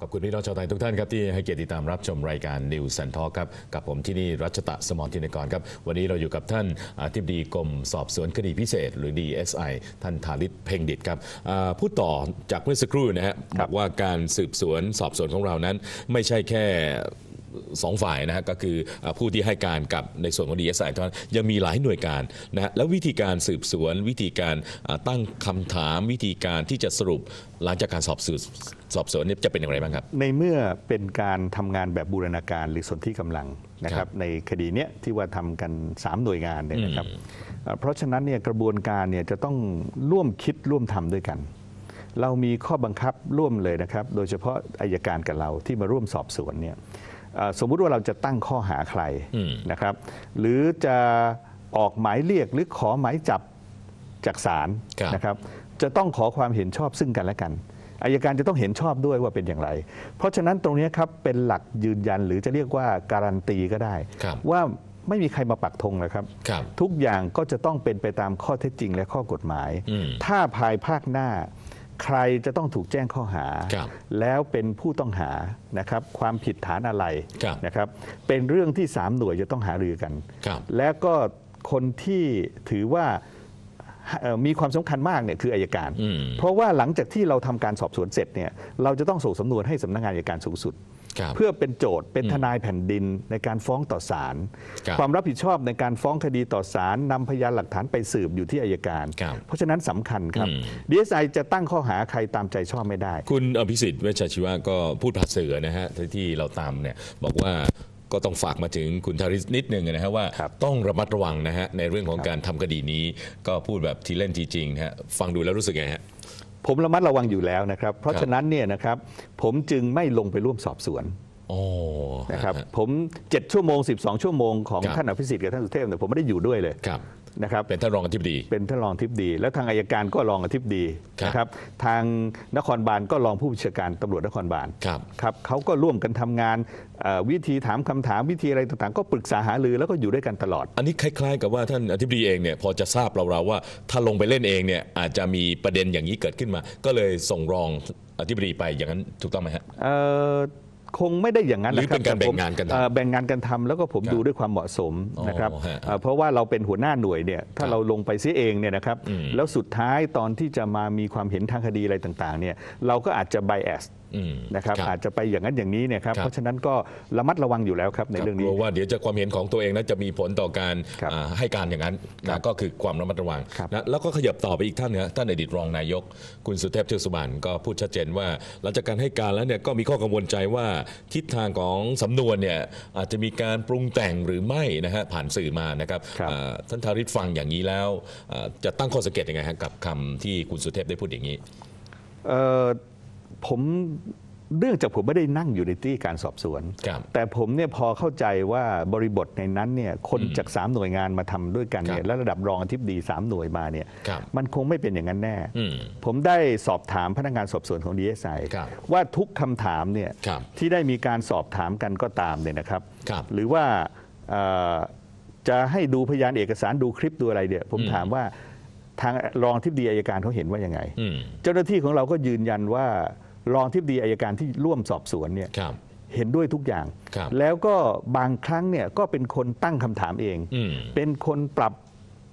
ขอบคุณพี่น้องชาวไทยทุกท่านครับที่ให้เกียรติติดตามรับชมรายการ News and Talk ครับกับผมที่นี่รัชตะสมรทินกรครับวันนี้เราอยู่กับท่านอธิบดีกรมสอบสวนคดีพิเศษ หรือ DSI ท่านธาริศเพ่งดิตครับอ่าพูดต่อจากเมื่อสักครู่นะฮะบอกว่าการสืบสวนสอบสวนของเรานั้น ไม่ใช่แค่ สองฝ่ายนะฮะก็คืออ่าผู้ที่ให้การกับในส่วนของ DSI เท่านั้นยังมีหลายหน่วยการนะฮะแล้ววิธีการสืบสวน วิธีการอ่าตั้งคำถามวิธีการที่จะสรุปหลังจากการสอบสืบสอบสวนเนี่ยจะเป็นอย่างไรบ้างครับ ในเมื่อเป็นการทำงานแบบบูรณาการหรือสนธิกำลังนะคครัรับบในคดีเนี้ยที่ว่าทำกัน 3 หน่วยงานเนี่ยนะครับเอ่อเพราะฉะนั้นเนี่ยกระบวนการเนี่ยจะต้องร่วมคิดร่วมทำด้วยกัน เรามีข้อบังคับร่วมเลยนะครับ โดยเฉพาะอายการกับเราที่มาร่วมสอบสวนเนี่ยเอ่อ สมมุติว่าเราจะตั้งข้อหาใครอืมนะครับ หรือจะออกหมายเรียกหรือขอหมายจับจากศาลครับนะครับ จะต้องขอความเห็นชอบซึ่งกันและกันอายการจะต้องเห็นชอบด้วยว่าเป็นอย่างไร เพราะฉะนั้นตรงนี้ครับเป็นหลักยืนยันหรือจะเรียกว่าการันตีก็ได้ครับว่าไม่มีใครมาปักธงนะครับครับทุกอย่างก็จะต้องเป็นไปตามข้อเท็จจริงและข้อกฎหมายอืมถ้าภายภาคหน้า ใครจะต้องถูกแจ้งข้อหาครับแล้วเป็นผู้ต้องหานะครับความผิดฐานอะไรครับนะครับเป็นเรื่องที่สามหน่วยจะต้องหารือกันครับและก็คนที่ถือว่าเอ่อมีความสำคัญมากเนี่ยคืออายการอืมเพราะว่าหลังจากที่เราทำการสอบสวนเสร็จเนี่ยเราจะต้องส่งสำนวนให้สำนักงานอัยการสูงสุดครับ เพื่อเป็นโจทย์เป็นทนายแผ่นดินในการฟ้องต่อศาลครับความรับผิดชอบในการฟ้องคดีต่อศาลนำพยานหลักฐานไปสืบอยู่ที่อายการครับเพราะฉะนั้นสำคัญครับอืม DSI จะตั้งข้อหาใครตามใจชอบไม่ได้ คุณอภิสิทธิ์เวชชาชีวะก็พูดภาษาเสือนะฮะที่เราตามเนี่ยบอกว่าก็ต้องฝากมาถึงคุณธาริศนิดนึงนะฮะว่าครับต้องระมัดระวังนะฮะในเรื่องของการทำคดีนี้ ก็พูดแบบทีเล่นทีจริงนะฮะฟังดูแล้วรู้สึกไงฮะ ผมระมัดระวังอยู่แล้วนะครับ เพราะครับฉะนั้นเนี่ยนะครับผมจึงไม่ลงไปร่วมสอบสวนโอ้นะครับฮะผม 7 ชั่วโมง 12 ชั่วโมงของครับท่านอภิสิทธิ์กับท่านสุเทพเนี่ยผมไม่ได้อยู่ด้วยเลยครับ นะครับเป็นท่านรองอธิบดี เป็นท่านรองทิบดี แล้วทางอายการก็รองอธิบดีครับนะครับทางนครบาลก็รองผู้บัญชาการตำรวจนครบาลครับครับเขาก็ร่วมกันทำงานเอ่อวิธีถามคำถามวิธีอะไรต่างๆ ก็ปรึกษาหารือแล้วก็อยู่ด้วยกันตลอด อันนี้คล้าย ๆ กับว่าท่านอธิบดีเองเนี่ยพอจะทราบเราๆว่า ถ้าลงไปเล่นเองเนี่ยอาจจะมีประเด็นอย่างนี้เกิดขึ้นมา ก็เลยส่งรองอธิบดีไปอย่างนั้นถูกต้องไหมฮะเอ่อ คงไม่ได้อย่างนั้นหรือนะคบเป็นการแต่ผมแบ่งงานกันทำเอ่อแบ่งงานกันทำแล้วก็ผมครับดูด้วยความเหมาะสมอ๋อนะครับฮะเอ่อเพราะว่าเราเป็นหัวหน้าหน่วยเนี่ยถ้าครับเราลงไปเสียเองเนี่ยนะครับอืมแล้วสุดท้ายตอนที่จะมามีความเห็นทางคดีอะไรต่างๆเนี่ยเราก็อาจจะ bias อืมนะครับครับอาจจะไปอย่างนั้นอย่างนี้เนี่ยครับครับเพราะฉะนั้นก็ระมัดระวังอยู่แล้วครับในเรื่องกนี้ลัวว่าเดี๋ยวจะความเห็นของตัวเองนั้นจะมีผลต่อการครับอ่าให้การอย่างนั้นครันะบก็คือความระมัดระวังครับนะแล้วก็ขยับต่อไปอีกท่านนะท่านอดีตรองนายก คุณสุเทพเทือกสุบานก็พูดชัดเจนว่าหลังจากการให้การแล้วเนี่ยก็มีข้อกังวลใจว่าทิศทางของสำนวนเนี่ยอาจจะมีการปรุงแต่งหรือไม่นะฮะผ่านสื่อมานะครับครับ อ่าท่านธาริศฟังอย่างนี้แล้วอ่าจะตั้งข้อสังเกตยังไงฮะกับคำที่คุณสุเทพได้พูดอย่างนี้ เอ่อผม เนื่องจากผมไม่ได้นั่งอยู่ในที่การสอบสวน ครับแต่ผมเนี่ยพอเข้าใจว่าบริบทในนั้นเนี่ยคนจาก 3 หน่วยงานมาทำด้วยกันเนี่ครัยบและระดับรองอธิบดี 3 หน่วยมาเนี่ยครับมันคงไม่เป็นอย่างนั้นแน่ อืมผมได้สอบถามพนักงานสอบสวนของ DSI ครับว่าทุกคำถามเนี่ยครับที่ได้มีการสอบถามกันก็ตามเนี่ยนะครับ ครับหรือว่าเอ่อจะให้ดูพยานเอกสารดูคลิปดูอะไรเนี่ยผมถามว่าทางรองทิบดีอายการเขาเห็นว่ายังไง อืม เจ้าหน้าที่ของเราก็ยืนยันว่า รองทิบดีอายการที่ร่วมสอบสวนเนี่ยครับ เห็นด้วยทุกอย่าง ครับแล้วก็บางครั้งเนี่ยก็เป็นคนตั้งคำถามเอง อืม เป็นคนปรับ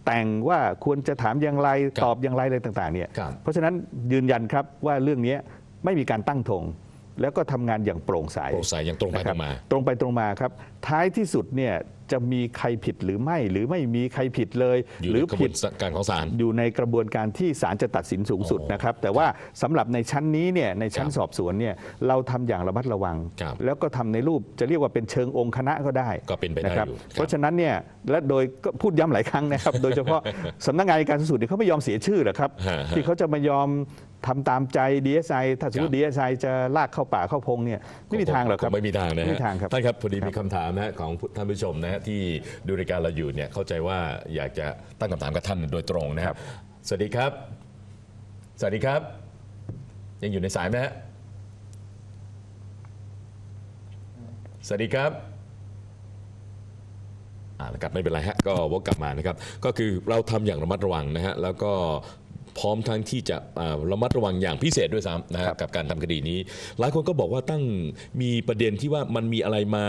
แต่งว่าควรจะถามอย่างไรครับตอบอย่างไรอะไรต่างๆเนี่ยครับเพราะฉะนั้นยืนยันครับว่าเรื่องนี้ไม่มีการตั้งธง แล้วก็ทำงานอย่างโปร่งใสโปร่งใสอย่างตรงไปนะคตบรงมา ตรงไปตรงมาครับ ท้ายที่สุดเนี่ยจะมีใครผิดหรือไม่ หรือไม่มีใครผิดเลย อยู่หในรือกระบผิวด นการของศาล อยู่ในกระบวนการที่ศาลจะตัดสินสูงสุดอ๋อนะครับ แต่ว่าสำหรับในชั้นนี้เนี่ยในชั้นครับสอบสวนเนี่ยเราทำอย่างระมัดระวัง ครับแล้วก็ทำในรูปจะเรียกว่าเป็นเชิงองค์คณะก็ได้ก็เป็นไปได้นะครับอยู่ครับ เพราะฉะนั้นเนี่ยและโดยก็พูดย้ำหลายครั้งนะครับ โดยเฉพาะสำนักงานอัยการสูงสุดเนี่ยเขาไม่ยอมเสียชื่อหรอกครับ ฮะฮะ ที่เขาจะมายอม ทำตามใจ DSI ถ้าสมมติครับ DSI จะลากเข้าป่าเข้าพงเนี่ยไม่มีทางหรอกครับ ไม่มีทางนะฮะไม่มีทางครับท่านครับพอดีมีคำถามนะฮะของท่านผู้ชมนะฮะที่ดูรายการเราอยู่เนี่ยเข้าใจว่าอยากจะตั้งคำถามกับท่านโดยตรงนะคครัรับบสวัสดีครับ สวัสดีครับ ยังอยู่ในสายไหมฮะสวัสดีครับอ่าแล้วครับไม่เป็นไรฮะก็วกกลับมานะครับ ก็คือเราทำอย่างระมัดระวังนะฮะแล้วก็ พร้อมทั้งที่จะอ่าระมัดระวังอย่างพิเศษด้วยซ้ำนะฮะกับการทำคดีนี้ หลายคนก็บอกว่าตั้งมีประเด็นที่ว่ามันมีอะไรมา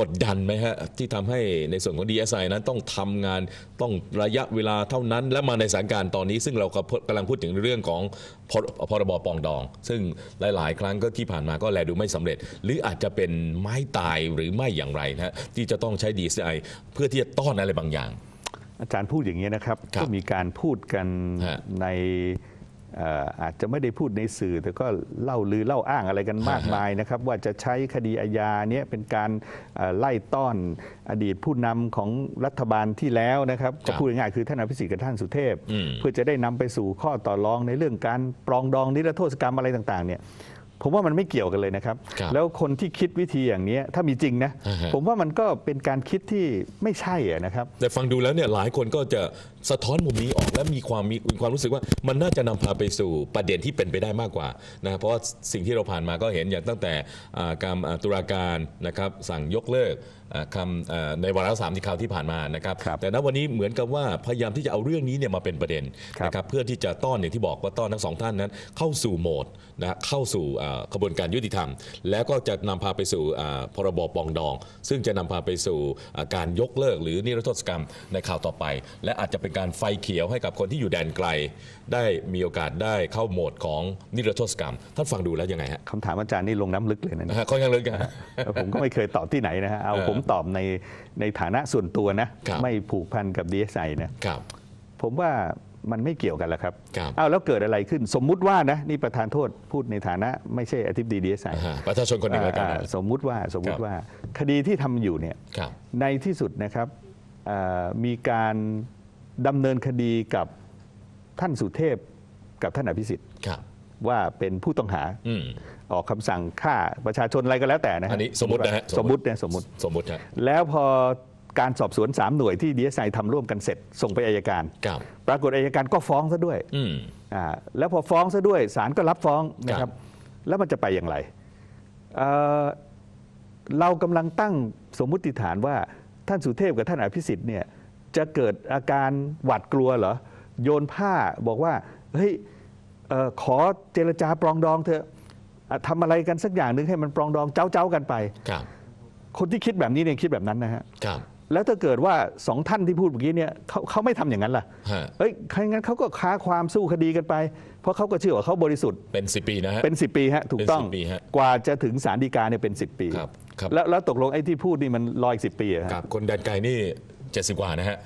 กดดันไหมฮะ ที่ทำให้ในส่วนของ DSI นั้นต้องทำงานต้องระยะเวลาเท่านั้น และมาในสถานการณ์ตอนนี้ ซึ่งเราก็กำลังพูดถึงเรื่องของพรพรบปรองดอง ซึ่งหลาย ๆ ครั้งก็ที่ผ่านมาก็แลดูไม่สำเร็จ หรืออาจจะเป็นไม้ตายหรือไม่อย่างไรนะฮะที่จะต้องใช้ DSI เพื่อที่จะต้อนอะไรบางอย่าง อาจารย์พูดอย่างนี้ยนะครับครับ ก็มีการพูดกันฮะในเอ่ออาจจะไม่ได้พูดในสื่อ แต่ก็เล่าลือเล่าอ้างอะไรกันมากฮะมายนะครับ ว่าจะใช้คดีอาญาเนี้ยเป็นการเอ่อไล่ต้อนอดีตผู้นำของรัฐบาลที่แล้วนะครับครัก็บพูดง่ายๆคือท่านอภิสิทธิ์กับท่านสุเทพอืมเพื่อจะได้นำไปสู่ข้อต่อรองในเรื่องการปรองดองนิรโทษกรรมอะไรต่างๆเนี่ย ผมว่ามันไม่เกี่ยวกันเลยนะครับ ครับแล้วคนที่คิดวิธีอย่างเนี้ยถ้ามีจริงนะฮะฮะ ผมว่ามันก็เป็นการคิดที่ไม่ใช่อะนะครับ แต่ฟังดูแล้วเนี่ยหลายคนก็จะ สะท้อนมุมนี้ออกและมีความมีมีความรู้สึกว่ามันน่าจะนำพาไปสู่ประเด็นที่เป็นไปได้มากกว่านะเพราะว่าสิ่งที่เราผ่านมาก็เห็นอย่างตั้งแต่อ่าการอ่าตุลาการนะครับสั่งยกเลิกอ่าคำอ่าในวาระสามที่คราวที่ผ่านมานะครับ ครับแต่ณวันนี้เหมือนกับว่าพยายามที่จะเอาเรื่องนี้เนี่ยมาเป็นประเด็นครับ นะครับเพื่อที่จะต้อนอย่างที่บอกว่าต้อนทั้งสองท่านนั้น เข้าสู่โหมดนะเข้าสู่อ่ากระบวนการยุติธรรม แล้วก็จะนำพาไปสู่อ่าพรบปรองดอง ซึ่งจะนำพาไปสู่อ่าการยกเลิกหรือนิรโทษกรรมในข่าวต่อไป และอาจจะเป็นการไฟเขียวให้กับคนที่อยู่แดนไกล ได้มีโอกาสได้เข้าโหมดของนิรโทษกรรม ท่านฟังดูแล้วยังไงฮะคำถามอาจารย์นี่ลงน้ำลึกเลยนะนะฮะค่อนข้างลึกอะผมก็ไม่เคยตอบที่ไหนนะฮะเอาเออผมตอบในในฐานะส่วนตัวนะครับไม่ผูกพันกับ DSI นะครับ ผมว่ามันไม่เกี่ยวกันแล้วครับครับเอาแล้วเกิดอะไรขึ้นสมมุติว่านะนี่ประธานโทษพูดในฐานะไม่ใช่อธิบดี DSI อ่าประชาชนคนหนึ่งแล้วกันอ่านะสมมุติว่าสมมุครัติบว่าคดีที่ทำอยู่เนี่ยครับในที่สุดนะครับอ่ามีการ ดำเนินคดีกับท่านสุเทพกับท่านอภิสิทธิ์ครับ ว่าเป็นผู้ต้องหาอืมออกคำสั่งฆ่าประชาชนอะไรก็แล้วแต่นะฮะอันนี้สมมุตินะฮะสมมติเนี่ยสมมติ สมมุติฮะแล้วพอการสอบสวน 3 หน่วยที่ดีเอสไอทำร่วมกันเสร็จ ส่งไปอายการ ครับปรากฏอายการก็ฟ้องซะด้วยอืม อ่าแล้วพอฟ้องซะด้วยศาลก็รับฟ้องนะคครัรับ บ แล้วมันจะไปอย่างไรเอ่อเรากำลังตั้งสมมุติฐานว่าท่านสุเทพกับท่านอภิสิทธิ์เนี่ย จะเกิดอาการหวาดกลัวเหรอ โยนผ้าบอกว่า เฮ้ยเอ่อขอเจรจาปรองดองเถอะอะทำอะไรกันสักอย่างหนึ่งให้มันปรองดองเจ้าๆกันไปครับคนที่คิดแบบนี้เนี่ยคิดแบบนั้นนะฮะครับแล้วถ้าเกิดว่าสองท่านที่พูดเมื่อกี้เนี่ยเขาเขาไม่ทำอย่างนั้นล่ะฮะเอ้ยใครงั้นเขาก็ค้าความสู้คดีกันไป เพราะเขาก็เชื่อว่าเขาบริสุทธิ์ เป็นสิปีนะฮะ เป็น 10 ปีฮะ ถูกต้องเป็น10ปีฮะกว่าจะถึงศาลฎีกาเนี่ยเป็น 10 ปี ครับครับแล้วแล้วตกลงไอ้ที่พูดนี่มันรออีกสิปีอะฮะครับ คนแดนไกลนี่ 70 กว่านะฮะ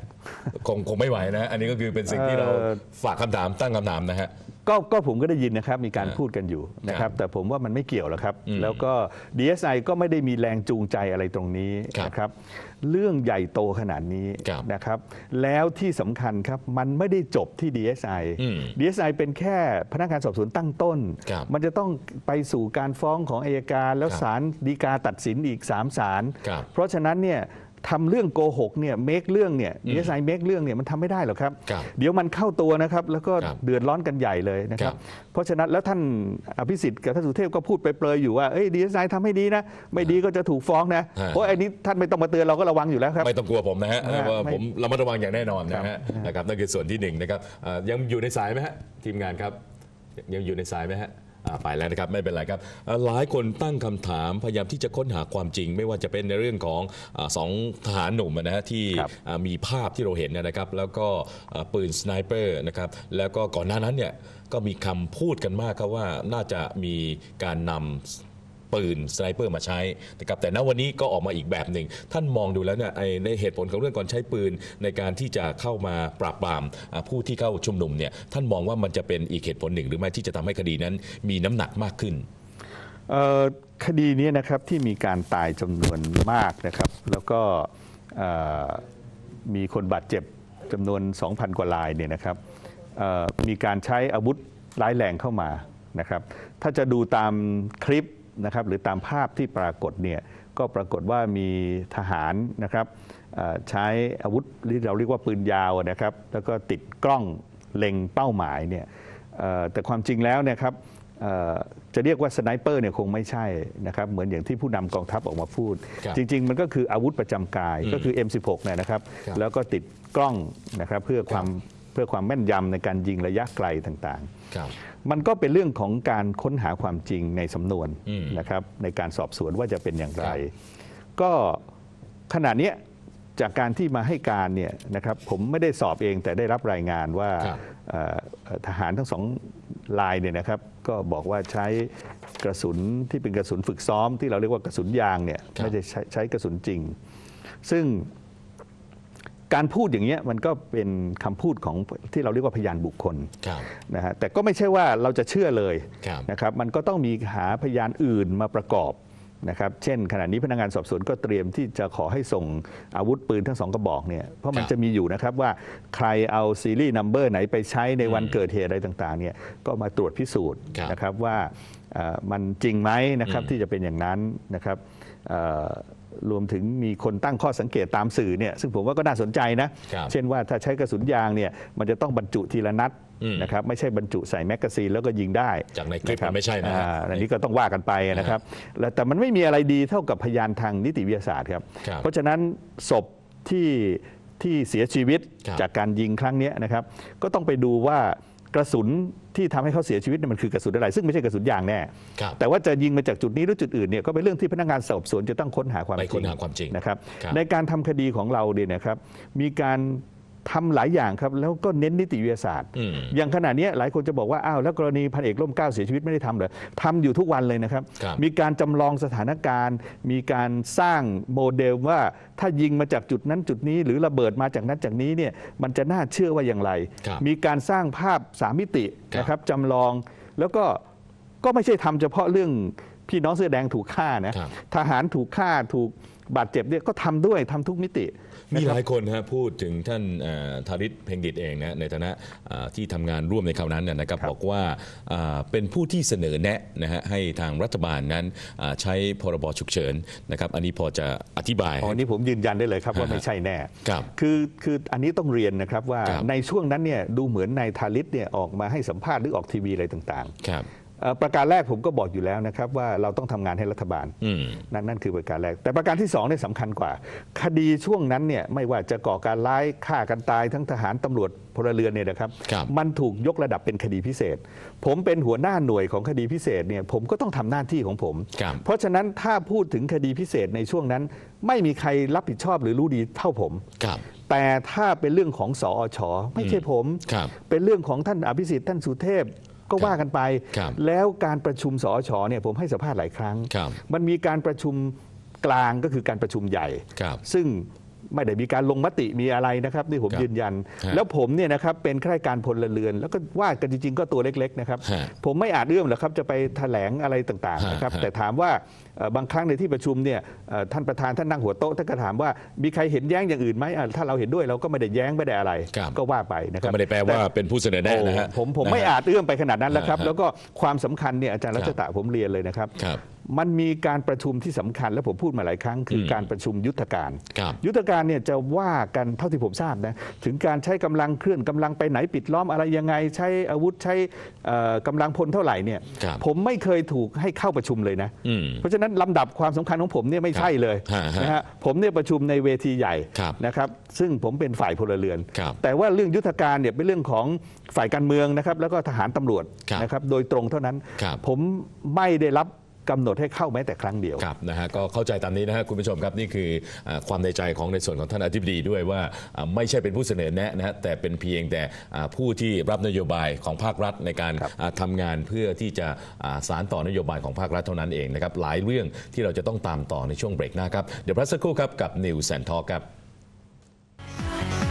คงคงไม่ไหวนะฮะอันนี้ก็คือเป็นสิ่งที่เราเอ่อฝากคำถามตั้งคำถามนะฮะ ก็ก็ผมก็ได้ยินนะครับ มีการอ่าพูดกันอยู่นะคครัรับบแต่ผมว่ามันไม่เกี่ยวหรอกครับอืมแล้วก็ DSI ก็ไม่ได้มีแรงจูงใจอะไรตรงนี้ครับนะครับ เรื่องใหญ่โตขนาดนี้ครับนะครับ แล้วที่สำคัญครับมันไม่ได้จบที่ DSI อืม DSI เป็นแค่พนักงานสอบสวนตั้งต้นครับมันจะต้องไปสู่การฟ้องของอายการ แล้วครับศาลฎีกาตัดสินอีก3ศาลครับเพราะฉะนั้นเนี่ย ทำเรื่องโกหกเนี่ยเมคเรื่องเนี่ย DSI เมคเรื่องเนี่ยมันทำไม่ได้หรอกครับครับ เดี๋ยวมันเข้าตัวนะครับ แล้วก็ครับเดือดร้อนกันใหญ่เลยนะคครัรับบเพราะฉะนั้นแล้วท่านอภิสิทธิ์กับท่านสุเทพก็พูดไปเปรยๆอยู่ว่าเอ้ยดีเอสไอทำให้ดีนะ ไม่ดีก็จะถูกฟ้องนะฮะเพราะไอ้นี้ท่านไม่ต้องมาเตือนเราก็ระวังอยู่แล้วครับ ไม่ต้องกลัวผมนะฮะฮะว่าไม่ผมระมัดระวังอย่างแน่นอนนะฮะครับนะครับนั่นคือส่วนที่หนึ่งนะครับอ่ายังอยู่ในสายไหมฮะทีมงานครับยังอยู่ในสายไหมฮะ อ่าไปแล้วนะครับไม่เป็นไรครับอ่าหลายคนตั้งคำถามพยายามที่จะค้นหาความจริง ไม่ว่าจะเป็นในเรื่องของอาสองทหารหนุ่มนะฮะที่ครับ อ่ามีภาพที่เราเห็นนะครับ แล้วก็อ่าปืนสไนเปอร์นะครับแล้วก็ก่อนหน้านั้นเนี่ยก็มีคำพูดกันมากครับว่าน่าจะมีการนำ ปืนสไนเปอร์มาใช้นะครับแต่ณวันนี้ก็ออกมาอีกแบบหนึ่งท่านมองดูแล้วเนี่ยไอ้ในเหตุผลของเรื่องการใช้ปืนในการที่จะเข้ามาปราบปรามอ่าผู้ที่เข้าชุมนุมเนี่ยท่านมองว่ามันจะเป็นอีกเหตุผลหนึ่ง หรือไม่ที่จะทำให้คดีนั้น มีน้ำหนักมากขึ้น เอ่อคดีนี้นะครับที่มีการตายจำนวนมากนะครับ แล้วก็เอ่อมีคนบาดเจ็บจำนวน 2,000 กว่ารายเนี่ยนะครับเอ่อมีการใช้อาวุธร้ายแรงเข้ามานะครับ ถ้าจะดูตามคลิป นะครับหรือตามภาพที่ปรากฏเนี่ยก็ปรากฏว่ามีทหารนะครับเอ่อใช้อาวุธที่เราเรียกว่าปืนยาวนะครับ แล้วก็ติดกล้องเล็งเป้าหมายเนี่ยเอ่อแต่ความจริงแล้วเนะครับเอ่อจะเรียกว่าสไนเปอร์เนี่ยคงไม่ใช่นะครับเหมือนอย่างที่ผู้นำกองทัพออกมาพูดครับจริง ๆ มันก็คืออาวุธประจำกายอืมก็คือ M16 เนี่ยนะครับครับ แล้วก็ติดกล้องนะครับเพื่อความ พื่อความแม่นยำในการยิงระยะไกลต่างครับๆมันก็เป็นเรื่องของการค้นหาความจริงในสำนวนอืมนะครับในการสอบสวนว่าจะเป็นอย่างไรครับก็ขณะเนี้ยจากการที่มาให้การเนี่ยนะครับผมไม่ได้สอบเองแต่ได้รับรายงานว่าครับเอ่อเอ่อทหารทั้งสองลายเนี่ยนะครับก็บอกว่าใช้กระสุนที่เป็นกระสุนฝึกซ้อม ที่เราเรียกว่ากระสุนยางเนี่ยครับไม่ได้ใช้ใช้กระสุนจริง ซึ่ง การพูดอย่างเงี้ยมันก็เป็นคำพูดของที่เราเรียกว่าพยานบุคคลครับนะฮะแต่ก็ไม่ใช่ว่าเราจะเชื่อเลยครับนะครับมันก็ต้องมีหาพยานอื่นมาประกอบนะครับเช่นขณะนี้พนักงานสอบสวนก็เตรียมที่จะขอให้ส่งอาวุธปืนทั้งสองกระบอกเนี่ยเพราะมันครับจะมีอยู่นะครับว่าใครเอาซีรีส์นัมเบอร์ไหนไปใช้ในวันอืมเกิดเหตุอะไรต่างๆเนี่ยก็มาตรวจพิสูจน์ครับนะครับว่าเอ่อมันจริงไหมนะครับอืมที่จะเป็นอย่างนั้นนะครับเอ่อ รวมถึงมีคนตั้งข้อสังเกตตามสื่อเนี่ยซึ่งผมว่าก็น่าสนใจนะครับเช่นว่าถ้าใช้กระสุนยางเนี่ยมันจะต้องบรรจุทีละนัดอืมนะครับไม่ใช่บรรจุใส่แมกกาซีนแล้วก็ยิงได้ จากในคลิปะรับมันไม่ใช่นะฮะอ่าอันนี้ก็ต้องว่ากันไปนะครับแล้วแต่มันไม่มีอะไรดีเท่ากับพยานทางนิติวิทยาศาสตร์ครับครับเพราะฉะนั้นศพที่ที่เสียชีวิตครับจากการยิงครั้งเนี้ยนะครับ ก็ต้องไปดูว่า กระสุนที่ทำให้เขาเสียชีวิตเนี่ยมันคือกระสุนอะไร ซึ่งไม่ใช่กระสุนยางแน่ครับแต่ว่าจะยิงมาจากจุดนี้หรือจุดอื่นเนี่ยก็เป็นเรื่องที่พนักงานสอบสวนจะต้องค้นหาความไปจค้รินงหาความจริงนะครับครับในการทำคดีของเราเนี่ยนะครับ มีการ ทำหลายอย่างครับแล้วก็เน้นนิติวิทยาศาสตร์อืมอย่างขณะเนี้ยหลายคนจะบอกว่าอ้าวแล้วกรณีพันเอกร่มเกล้าเสียชีวิตไม่ได้ทำเหรอทำอยู่ทุกวันเลยนะครับครับมีการจำลองสถานการณ์ มีการสร้างโมเดลว่าถ้ายิงมาจากจุดนั้นจุดนี้ หรือระเบิดมาจากนั้นจากนี้เนี่ยมันจะน่าเชื่อว่าอย่างไรครับมีการสร้างภาพสามมิติครับนะครับจำลองแล้วก็ก็ไม่ใช่ทำเฉพาะเรื่องพี่น้องเสื้อแดงถูกฆ่านะครับทหารถูกฆ่าถูกบาดเจ็บเนี่ยก็ทำด้วยทำทุกมิติ มีนะหครับลายคนฮะพูดถึงท่านเอ่อธาริศเพ็งดิตเองนะในฐานะอ่าที่ทำงานร่วมในคราวนั้นนะนะครับครับบอกว่าอ่าเป็นผู้ที่เสนอแนะนะฮะให้ทางรัฐบาลนั้นอ่าใช้พรบฉุกเฉินนะครับอันนี้พอจะอธิบายอ๋อนี่ผมยืนยันได้เลยครับว่าฮะไม่ใช่แน่ครับคือคืออันนี้ต้องเรียนนะครับว่าครับในช่วงนั้นเนี่ยดูเหมือนนายทาริศเนี่ยออกมาให้สัมภาษณ์หรือออกทีวีอะไรต่างครับๆเอ่อ ประการแรกผมก็บอกอยู่แล้วนะครับว่าเราต้องทำงานให้รัฐบาลอืมนั่นนั่นคือประการแรก แต่ประการที่สองเนี่ยสำคัญกว่า คดีช่วงนั้นเนี่ยไม่ว่าจะก่อการร้ายฆ่ากันตายทั้งทหารตำรวจพลเรือนเนี่ยนะครับครับมันถูกยกระดับเป็นคดีพิเศษ ผมเป็นหัวหน้าหน่วยของคดีพิเศษเนี่ยผมก็ต้องทำหน้าที่ของผมครับเพราะฉะนั้นถ้าพูดถึงคดีพิเศษในช่วงนั้น ไม่มีใครรับผิดชอบหรือรู้ดีเท่าผมครับแต่ถ้าเป็นเรื่องของสอชไม่ใช่ผมครับเป็นเรื่องของท่านอภิสิทธิ์ท่านสุเทพ ก็ว่ากันไปครับแล้วการประชุมสอชเนี่ยผมให้สัมภาษณ์หลายครั้งครับมันมีการประชุมกลางก็คือการประชุมใหญ่ครับซึ่ง ไม่ได้มีการลงมติมีอะไรนะครับนี่ผมครับยืนยันฮะแล้วผมเนี่ยนะครับเป็นข้าราชการพลเรือน แล้วก็ว่ากันจริงๆก็ตัวเล็กๆนะครับฮะผมไม่อาจเอื้อมหรอกครับจะไปแถลงอะไรต่างๆฮะนะครับฮะแต่ถามว่าเอ่อบางครั้งในที่ประชุมเนี่ยเอ่อท่านประธานท่านนั่งหัวโต๊ะท่านก็ถามว่ามีใครเห็นแย้งอย่างอื่นไหมอะถ้าเราเห็นด้วยเราก็ไม่ได้แย้งไม่ได้อะไรครับก็ว่าไปนะคก็รับไม่ได้แปลว่าเป็นผู้เสนอแนะนะฮะโอ้ผมผมไม่นะฮะอาจเอื้อมไปขนาดนั้นแล้วครับฮะแล้วก็ความสำคัญเนี่ยอาจารย์รัชตะผมเรียนเลยนะครับครับ มันมีการประชุมที่สำคัญและผมพูดมาหลายครั้ง คืออมการประชุมยุทธการครับยุทธการเนี่ยจะว่ากันเท่าที่ผมทราบนะถึงการใช้กำลังเคลื่อนกำลังไปไหนปิดล้อมอะไรยังไง ใช้อาวุธใช้เอ่อกำลังพลเท่าไหร่เนี่ยครับผมไม่เคยถูกให้เข้าประชุมเลยนะอืมเพราะฉะนั้นลำดับความสำคัญของผมเนี่ยไม่ใช่เลยฮะฮะนะฮะผมเนี่ยประชุมในเวทีใหญ่ครับนะครับซึ่งผมเป็นฝ่ายพลเรือนครับแต่ว่าเรื่องยุทธการเนี่ยเป็นเรื่องของฝ่ายการเมืองนะครับแล้วก็ทหารตำรวจครับนะครับโดยตรงเท่านั้นครับผมไม่ได้รับ กำหนดให้เข้าแม้แต่ครั้งเดียวครับนะฮะก็เข้าใจตามนี้นะฮะคุณผู้ชมครับนี่คืออ่าความในใจของในส่วนของท่านอธิบดีด้วยว่าอ่าไม่ใช่เป็นผู้เสนอแนะนะฮะแต่เป็นเพียงแต่อ่าผู้ที่รับนโยบายของภาครัฐในการครับอ่าทำงานเพื่อที่จะอ่าสารต่อนโยบายของภาครัฐเท่านั้นเองนะครับหลายเรื่องที่เราจะต้องตามต่อในช่วงเบรกหน้าครับเดี๋ยวพักสักครู่ครับกับ News and Talk ครับ